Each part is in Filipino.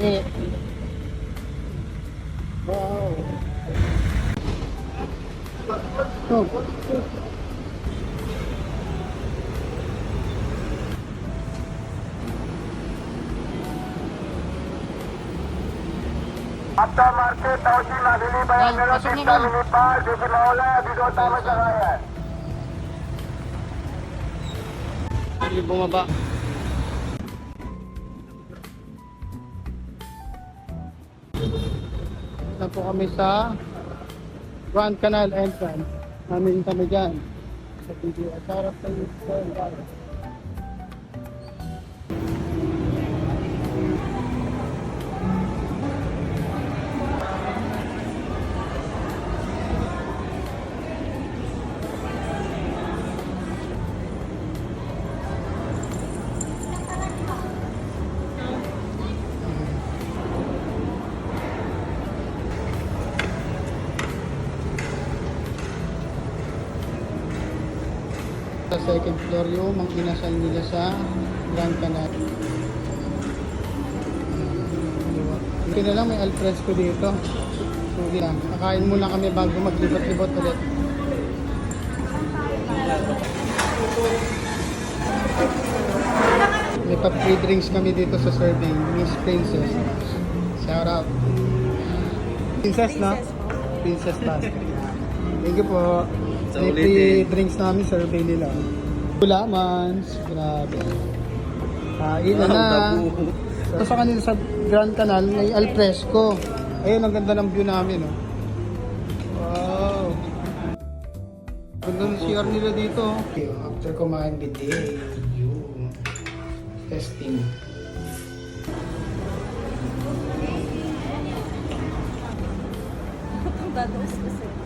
นี่ว้าวตก आता मार्केट टॉची माधुली बाई मेरा तीन मिनट पार जो कि मॉल अभी दो टाइम चला रहा है Na po kami sa Grand Canal entrance. Namin kami dyan. Sa. At sarap na yung Sa second floor yung mga inasal nila sa Grand Canal. Hindi na lang may alfresco dito. Sugi lang. Kakain muna kami bago maglibot-libot ulit. May pa free drinks kami dito sa serving. Miss Princess. Shout out. Princess, no? Princess Basket. Thank you po. So, ulitin. drinks namin, sir survey nila. Gulaman, grabe. Kain na na. Ito sa kanila sa Grand Canal, may alfresco. Ayun, ang ganda ng view namin. Oh. Wow. Ganda ng CR nila dito. Oh. After kumain with day, yun. Testing. Pagbabawas ko sa'yo.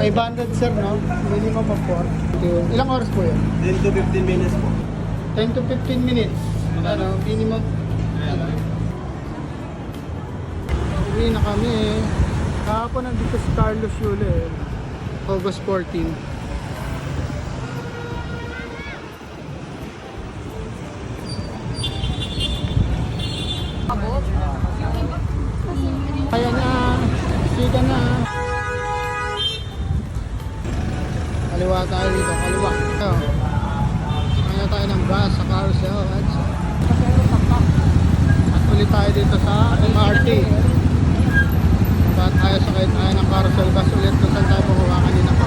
500 sir, no? Minimum of 4. Ilang oras po yun? 10 to 15 minutes po. 10 to 15 minutes. Ano, minimum. Ano. Uwi na kami eh. Kahapon nandito si Carlos Yule eh. August 14. Kaya na, sika na. Kaliwa tayo dito, kaliwa. Ayo. Kaya tayo ng bus sa carousel. At, at ulit tayo dito sa MRT. At tayo sakay tayo ng carousel bus ulit kung saan tayo bukuha kanina pa.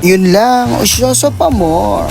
Yun lang, usyoso pa more.